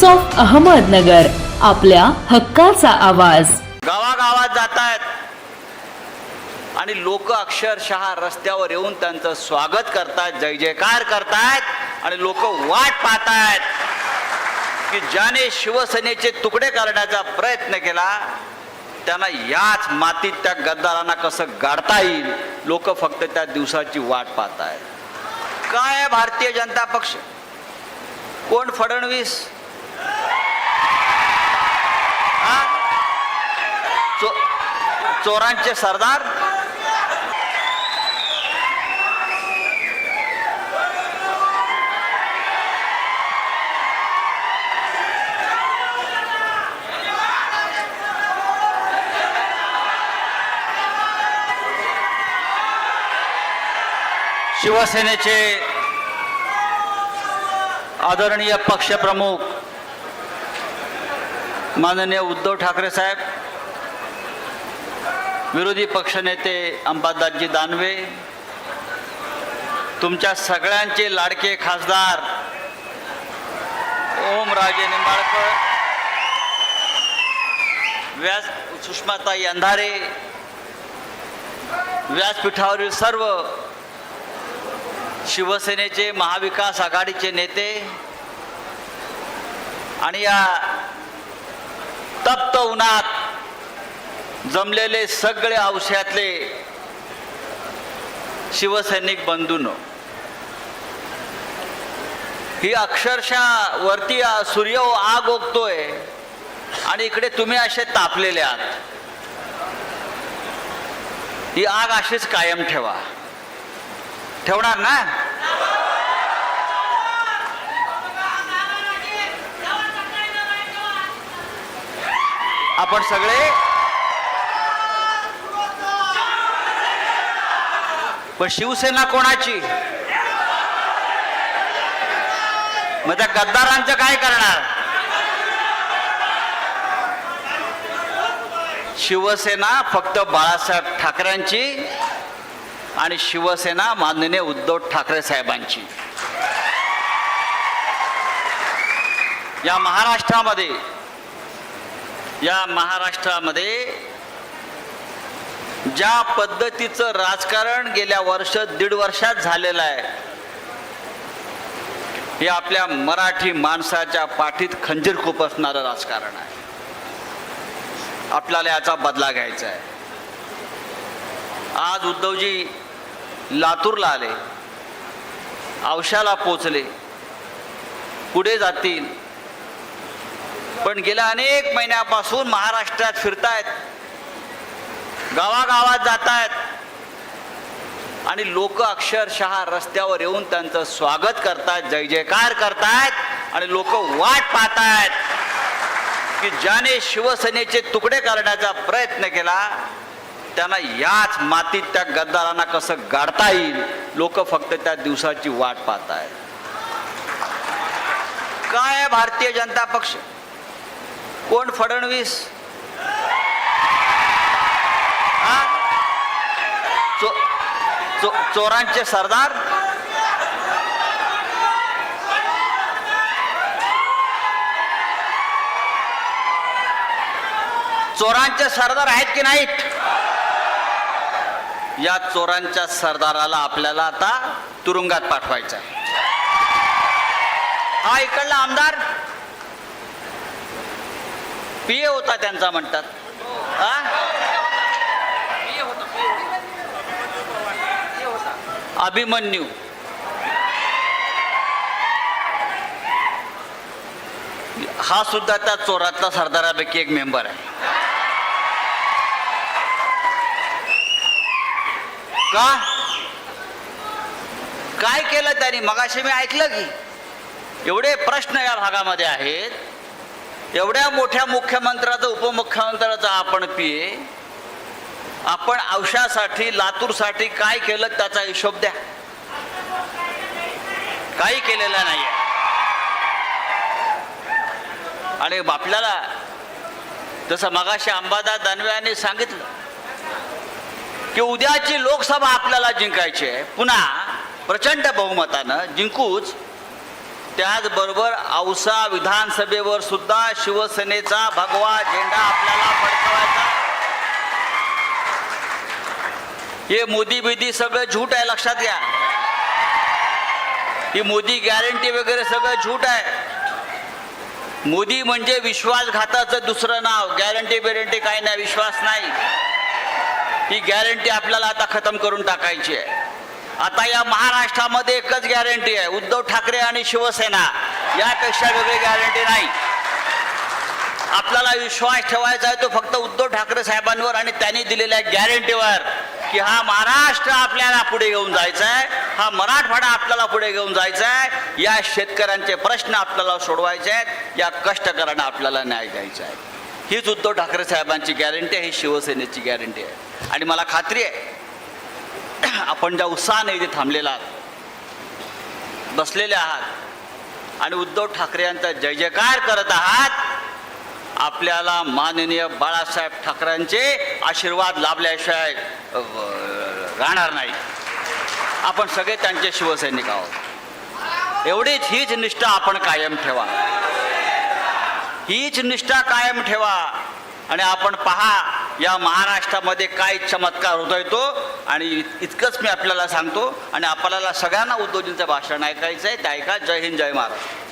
Times of Ahmednagar आपल्या हक्काचा आवाज. गावागावात जात आहेत आणि लोक अक्षरशः रस्त्यावर येऊन त्यांचं स्वागत करतायत जय जयकार करतायत आणि लोक वाट पाहतायत की ज्याने शिवसेनेचे तुकडे करण्याचा प्रयत्न केला त्यांना याच मातीत त्या गद्दारांना कसं गाडता येईल? लोक फक्त त्या दिवसाची वाट पाहतायत. काय भारतीय जनता पक्ष? कोण फडणवीस? चोरांचे सरदार. शिवसेनेचे आदरणीय पक्षप्रमुख माननीय उद्धव ठाकरे साहेब विरोधी पक्षनेते अंबादासजी दानवे तुमच्या सगळ्यांचे लाडके खासदार ओमराजे निंबाळकर व्यास सुषमाताई अंधारे व्यासपीठावरील सर्व शिवसेनेचे महाविकास आघाडीचे नेते आणि या तप्त उन्हात जमलेले सगळे औषधातले शिवसैनिक बंधून ही अक्षरशः वरती सूर्य आग ओकतोय आणि इकडे तुम्ही असे तापलेले आहात. ही आग अशीच कायम ठेवा. ठेवणार ना? आपण सगळे पण शिवसेना कोणाची? मग त्या गद्दारांचं काय करणार? शिवसेना फक्त बाळासाहेब ठाकरेंची आणि शिवसेना माननीय उद्धव ठाकरे साहेबांची. या महाराष्ट्रामध्ये या महाराष्ट्रामध्ये ज्या पद्धतीचं राजकारण गेल्या वर्ष दीड वर्षात झालेलं आहे हे आपल्या मराठी माणसाच्या पाठीत खंजीर खुपसणारं राजकारण आहे. आपल्याला याचा बदला घ्यायचा आहे. आज उद्धवजी लातूरला आले औशाला पोचले पुढे जातील. पण गेल्या अनेक महिन्यापासून महाराष्ट्रात फिरतायत. गावागावात जात आहेत आणि लोक अक्षरशः रस्त्यावर येऊन त्यांचं स्वागत करतायत जय जयकार करतायत आणि लोक वाट पाहतायत की ज्याने शिवसेनेचे तुकडे करण्याचा प्रयत्न केला त्यांना याच मातीत त्या गद्दारांना कसं गाडता येईल? लोक फक्त त्या दिवसाची वाट पाहतायत. काय भारतीय जनता पक्ष? कोण फडणवीस? चो चोरांचे सरदार. चोरांचे सरदार आहेत की नाहीत? या चोरांच्या सरदाराला आपल्याला आता तुरुंगात पाठवायचा आहे हा इकडला आमदार. पीए होता त्यांचा म्हणतात. अभिमन्यू. हा सुद्धा त्या चोरातला सरदारापैकी एक मेंबर आहे. का? काय केलं त्यांनी? मगाशी मी ऐकलं की एवढे प्रश्न या भागामध्ये आहेत. एवढ्या मोठ्या मुख्यमंत्र्याचं उपमुख्यमंत्र्याचा आपण पिये. आपण औषासाठी लातूरसाठी काय केलं त्याचा हिशोब द्या. काही केलेलं नाही आणि आपल्याला जसं मगाशी अंबादास दानवे यांनी सांगितलं की उद्याची लोकसभा आपल्याला जिंकायची आहे. पुन्हा प्रचंड बहुमतानं जिंकूच त्याचबरोबर औसा विधानसभेवर सुद्धा शिवसेनेचा भगवा झेंडा आपल्याला फडकवायचा. हे मोदी बिदी सगळं झूट आहे लक्षात घ्या. ही मोदी गॅरंटी वगैरे सगळं झूट आहे. मोदी म्हणजे विश्वासघाताचं दुसरं नाव. गॅरंटी बिरंटी काही नाही विश्वास नाही. ही गॅरंटी आपल्याला आता खतम करून टाकायची आहे. आता या महाराष्ट्रामध्ये एकच गॅरंटी आहे. उद्धव ठाकरे आणि शिवसेना. यापेक्षा वेगळी गॅरंटी नाही. आपल्याला विश्वास ठेवायचा आहे तो फक्त उद्धव ठाकरे साहेबांवर आणि त्यांनी दिलेल्या गॅरंटीवर की हा महाराष्ट्र आपल्याला पुढे घेऊन जायचा आहे हा मराठवाडा आपल्याला पुढे घेऊन जायचा आहे या शेतकऱ्यांचे प्रश्न आपल्याला सोडवायचे आहेत या कष्टकऱ्यांना आपल्याला न्याय द्यायचा आहे. हीच उद्धव ठाकरे साहेबांची गॅरंटी आहे ही शिवसेनेची गॅरंटी आहे. आणि मला खात्री आहे आपण ज्या उत्साहाने इथे थांबलेला आहात बसलेले आहात आणि उद्धव ठाकरे यांचा जय जयकार करत आहात आपल्याला माननीय बाळासाहेब ठाकरेंचे आशीर्वाद लाभल्याशिवाय राहणार नाही. आपण सगळे त्यांचे शिवसैनिक आहोत. एवढीच हीच निष्ठा आपण कायम ठेवा. हीच निष्ठा कायम ठेवा. आणि आपण पहा या महाराष्ट्रामध्ये काय चमत्कार होतोय तो आणि इतकंच मी आपल्याला सांगतो आणि आपल्याला सगळ्यांना उद्धवजींचं भाषण ऐकायचं आहे ते ऐका. जय हिंद जय महाराष्ट्र.